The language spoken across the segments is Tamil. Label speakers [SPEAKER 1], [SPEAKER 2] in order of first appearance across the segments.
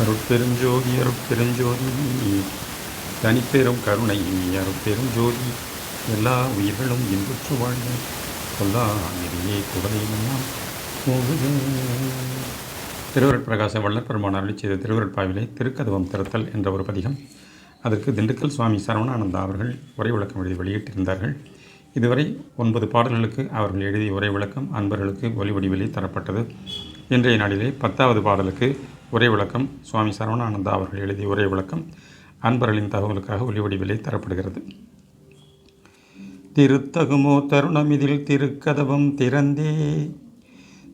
[SPEAKER 1] அருட்பெருஞ்சோதி அருட்பெருஞ்சோதி. தனிப்பெரும் கருணை அருட்பெரும் ஜோதி எல்லா உயிர்களும் இன்புற்று வாழ்ந்த கொல்லா நெறியே குடலையெல்லாம் திருவருட் பிரகாச வள்ளற் அருளி செய்த திருவருட்பாவிலே திருக்கதவம் திறத்தல் என்ற ஒரு பதிகம். அதற்கு திண்டுக்கல் சுவாமி சரவணானந்தா அவர்கள் உரை விளக்கம் எழுதி வெளியிட்டிருந்தார்கள். இதுவரை ஒன்பது பாடல்களுக்கு அவர்கள் எழுதிய உரை விளக்கம் அன்பர்களுக்கு ஒலி வடிவிலே தரப்பட்டது. இன்றைய நாளிலே பத்தாவது பாடலுக்கு உரை விளக்கம். சுவாமி சரவணானந்தா அவர்கள் எழுதிய உரை விளக்கம். அன்பர்களின் தகவலுக்காக ஒலிவடிவிலை தரப்படுகிறது. திருத்தகுமோ தருணமிதில் திருக்கதவம் திறந்தே.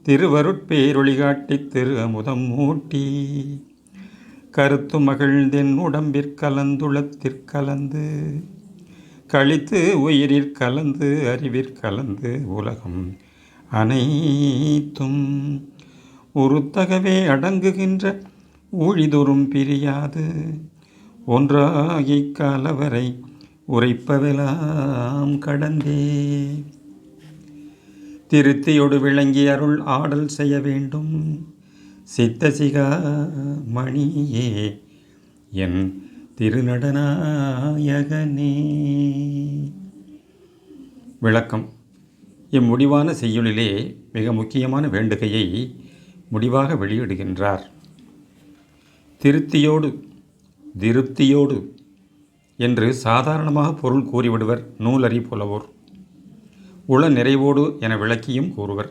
[SPEAKER 1] திருவருட்பேரொளி காட்டி திரு அமுதம் மூட்டி. கருத்து மகிழ்ந்தென் உடம்பிற்கலந்துளத்திற்கலந்து கழித்து உயிரிற்கலந்து அறிவிற்கலந்து உலகம் அனைத்தும். ஒருத்தகவே அடங்குகின்ற ஊழிதொறும் பிரியாது. ஒன்றாகி கலவரை உரைப்பவெல்லாம் கடந்தே. திருத்தியொடு விளங்கி அருள் ஆடல் செய்ய வேண்டும். சித்தசிகா மணியே என் திருநடனாயகனே விளக்கம். இம்முடிவான செய்யுளிலே மிக முக்கியமான வேண்டுகையை முடிவாக வெளியிடுகின்றார். திருப்தியோடு திருப்தியோடு என்று சாதாரணமாக பொருள் கூறிவிடுவர் நூலறி புலவோர். உள நிறைவோடு என விளக்கியும் கூறுவர்.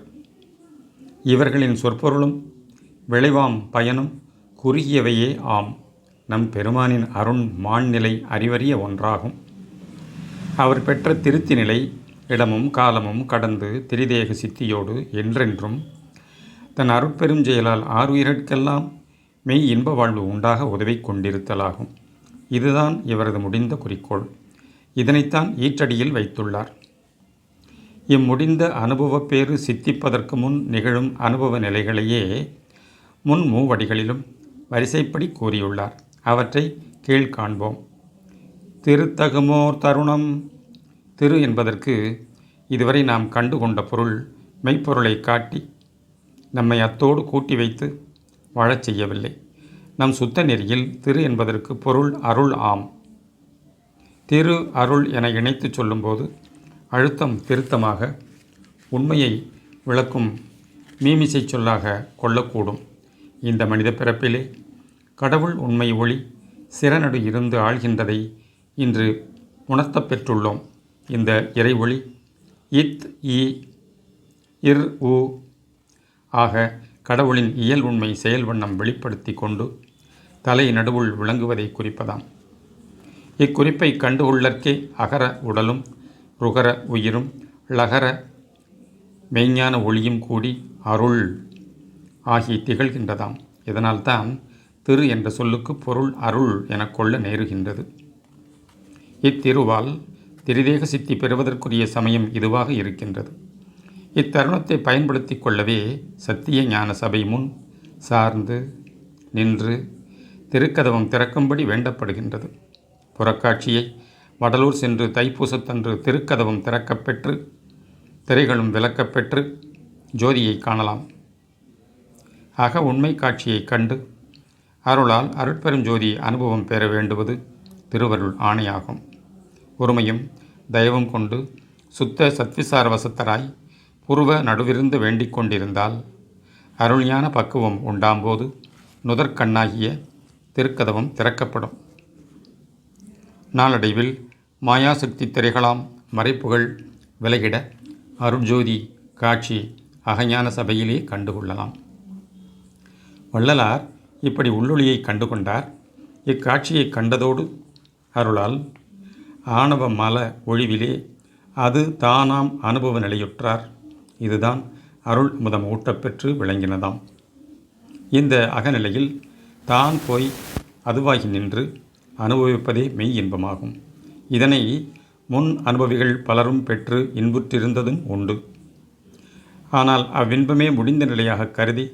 [SPEAKER 1] இவர்களின் சொற்பொருளும் விளைவாம் பயனும் குறுகியவையே ஆம். நம் பெருமானின் அருண் மாண்நிலை அறிவறிய ஒன்றாகும். அவர் பெற்ற திருத்தி நிலை இடமும் காலமும் கடந்து திரிதேக சித்தியோடு என்றென்றும் தன் அருட்பெரும் செயலால் ஆறுயிர்க்கெல்லாம் மெய் இன்ப வாழ்வு உண்டாக உதவி கொண்டிருத்தலாகும். இதுதான் இவரது முடிந்த குறிக்கோள். இதனைத்தான் ஈற்றடியில் வைத்துள்ளார். இம்முடிந்த அனுபவப் பேறு சித்திப்பதற்கு முன் நிகழும் அனுபவ நிலைகளையே முன் மூவடிகளிலும் வரிசைப்படி கூறியுள்ளார். அவற்றை கீழ் காண்போம். திருத்தகுமோர் தருணம். திரு என்பதற்கு இதுவரை நாம் கண்டு கொண்ட பொருள் மெய்ப்பொருளை காட்டி நம்மை அத்தோடு கூட்டி வைத்து வாழச் செய்யவில்லை. நம் சுத்த நெறியில் திரு என்பதற்கு பொருள் அருள் ஆம். திரு அருள் என இணைத்து சொல்லும்போது அழுத்தம் திருத்தமாக உண்மையை விளக்கும் மீமிசை சொல்லாக கொள்ளக்கூடும். இந்த மனித பிறப்பிலே கடவுள் உண்மை ஒளி சிறநடு இருந்து ஆள்கின்றதை இன்று உணர்த்தப் பெற்றுள்ளோம். இந்த இறை ஒளி இத் இ இர் உ ஆக கடவுளின் இயல் உண்மை செயல் வண்ணம் வெளிப்படுத்தி கொண்டு தலை நடுவுள் விளங்குவதை குறிப்பதாம். இக்குறிப்பை கண்டு உள்ளற்கே அகர உடலும் ருகர உயிரும் லகர மெய்ஞான ஒளியும் கூடி அருள் ஆகி திகழ்கின்றதாம். இதனால்தான் திரு என்ற சொல்லுக்கு பொருள் அருள் என கொள்ள நேருகின்றது. இத்திருவால் திரிதேக சித்தி பெறுவதற்குரிய சமயம் இதுவாக இருக்கின்றது. இத்தருணத்தை பயன்படுத்தி கொள்ளவே சத்திய ஞான சபை முன் சார்ந்து நின்று திருக்கதவம் திறக்கும்படி வேண்டப்படுகின்றது. புறக்காட்சியை வடலூர் சென்று தைப்பூசத்தன்று திருக்கதவம் திறக்கப்பெற்று திரைகளும் விளக்கப்பெற்று ஜோதியை காணலாம். ஆக உண்மை காட்சியை கண்டு அருளால் அருட்பெரும் ஜோதி அனுபவம் பெற வேண்டுவது திருவருள் ஆணையாகும். ஒருமையும் தயவும் கொண்டு சுத்த சத்விசார வசத்தராய் உருவ நடுவிருந்து வேண்டிக் கொண்டிருந்தால் அருளியான பக்குவம் உண்டாம்போது நுதற்கண்ணாகிய திருக்கதவம் திறக்கப்படும். நாளடைவில் மாயாசக்தி திரைகளாம் மறைப்புகள் விலகிட அருட்ஜோதி காட்சி அகஞான சபையிலே கண்டுகொள்ளலாம். வள்ளலார் இப்படி உள்ளொளியை கண்டுகொண்டார். இக்காட்சியை கண்டதோடு அருளால் ஆணவ மல ஒழிவிலே அது தானாம் அனுபவ நிலையுற்றார். இதுதான் அருள் முதம் ஊட்டப்பெற்று விளங்கினதாம். இந்த அகநிலையில் தான் போய் அதுவாகி நின்று அனுபவிப்பதே மெய் இன்பமாகும். இதனை முன் அனுபவிகள் பலரும் பெற்று இன்புற்றிருந்ததும் உண்டு. ஆனால் அவ்வின்பமே முடிந்த நிலையாக கருதி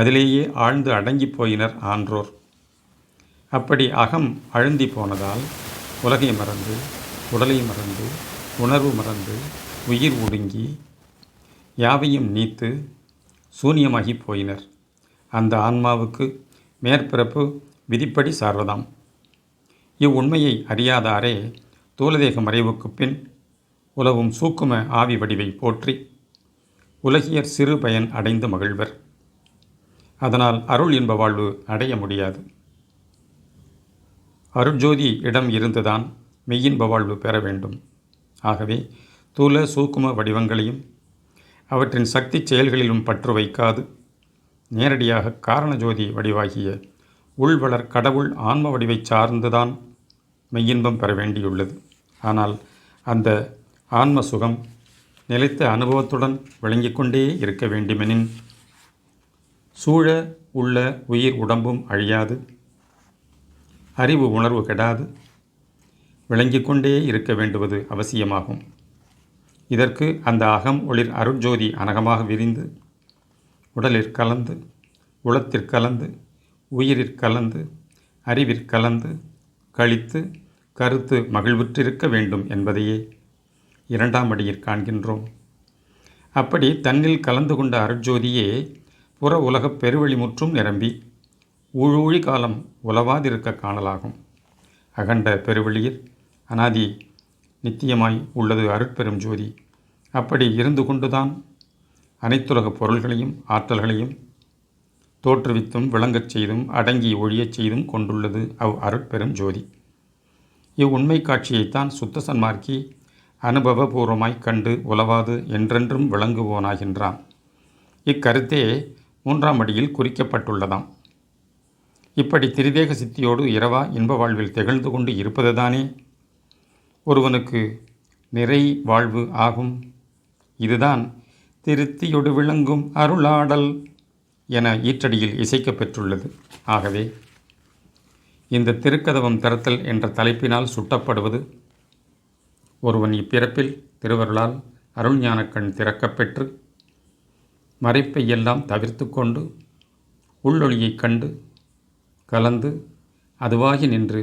[SPEAKER 1] அதிலேயே ஆழ்ந்து அடங்கி போயினர் ஆன்றோர். அப்படி அகம் அழுந்தி போனதால் உலகை மறந்து உடலை மறந்து உணர்வு மறந்து உயிர் ஒடுங்கி யாவையும் நீத்து சூனியமாகி போயினர். அந்த ஆன்மாவுக்கு மேற்பிறப்பு விதிப்படி சார்வதாம். இவ்வுண்மையை அறியாதாரே தூலதேக மறைவுக்கு பின் உலவும் சூக்கும ஆவி வடிவை போற்றி உலகியர் சிறு பயன் அடைந்து மகிழ்வர். அதனால் அருள் இன்ப வாழ்வு அடைய முடியாது. அருட்ஜோதி இடம் இருந்துதான் மெய்யின்ப வாழ்வு பெற வேண்டும். ஆகவே தூல சூக்கும வடிவங்களையும் அவற்றின் சக்தி செயல்களிலும் பற்று வைக்காது. நேரடியாக காரணஜோதி வடிவாகிய உள்வளர் கடவுள் ஆன்ம வடிவை சார்ந்துதான் மெய்யின்பம் பெற வேண்டியுள்ளது. ஆனால் அந்த ஆன்ம சுகம் நிலைத்த அனுபவத்துடன் விளங்கிக் கொண்டே இருக்க வேண்டுமெனின் சூழ உள்ள உயிர் உடம்பும் அழியாது. அறிவு உணர்வு கெடாது. விளங்கிக் கொண்டே இருக்க வேண்டுவது அவசியமாகும். இதற்கு அந்த அகம் ஒளிர் அருட்ஜோதி அனகமாக விரிந்து உடலிற் கலந்து உளத்திற் கலந்து உயிரிற் கலந்து அறிவிற் கலந்து கழித்து கருத்து மகிழ்வுற்றிருக்க வேண்டும் என்பதையே இரண்டாம் அடியில் காண்கின்றோம். அப்படி தன்னில் கலந்து கொண்ட அருட்ஜோதியே புற உலகப் பெருவழி முற்றும் நிரம்பி ஊழூழி காலம் உலவாதிருக்க காணலாகும். அகண்ட பெருவெளியில் அனாதி நித்தியமாய் உள்ளது அருட்பெரும் ஜோதி. அப்படி இருந்து கொண்டுதான் அனைத்துலக பொருள்களையும் ஆற்றல்களையும் தோற்றுவித்தும் விளங்கச் செய்தும் அடங்கி ஒழியச் செய்தும் கொண்டுள்ளது அவ் அருட்பெரும் ஜோதி. இவ்வுண்மை காட்சியைத்தான் சுத்த சன்மார்க்கி அனுபவபூர்வமாய்க் கண்டு உலவாது என்றென்றும் விளங்குவோனாகின்றான். இக்கருத்தே மூன்றாம் அடியில் குறிக்கப்பட்டுள்ளதாம். இப்படி திரிதேக சித்தியோடு இரவா இன்ப வாழ்வில் திகழ்ந்து கொண்டு இருப்பதுதானே? ஒருவனுக்கு நிறை வாழ்வு ஆகும் இதுதான் திருத்தியொடு விளங்கும் அருளாடல் என ஈற்றடியில் இசைக்கப் பெற்றுள்ளது ஆகவே இந்த திருக்கதவம் திறத்தல் என்ற தலைப்பினால் சுட்டப்படுவது ஒருவன் இப்பிறப்பில் திருவருளால் அருள்ஞானக்கண் திறக்கப்பெற்று மறைப்பை எல்லாம் தவிர்த்து கொண்டு உள்ளொளியைக் கண்டு கலந்து அதுவாகி நின்று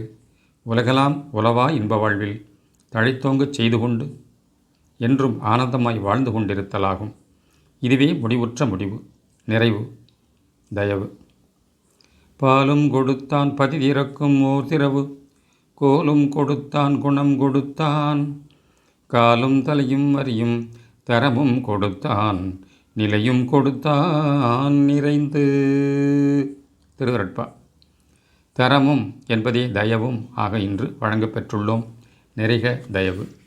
[SPEAKER 1] உலகலாம் உலவா இன்ப வாழ்வில் தழைத்தோங்கச் செய்து கொண்டு என்றும் ஆனந்தமாய் வாழ்ந்து கொண்டிருத்தலாகும். இதுவே முடிவுற்ற முடிவு. நிறைவு. தயவு. பாலும் கொடுத்தான் பதிதிறக்கும் ஓர் திரவு கோலும் கொடுத்தான் குணம் கொடுத்தான். காலும் தலையும் அறியும் தரமும் கொடுத்தான். நிலையும் கொடுத்தான் நிறைந்து. திருவரட்பா. தரமும் என்பதே தயவும் ஆக இன்று வழங்கப்பெற்றுள்ளோம். நிறைக தயவு.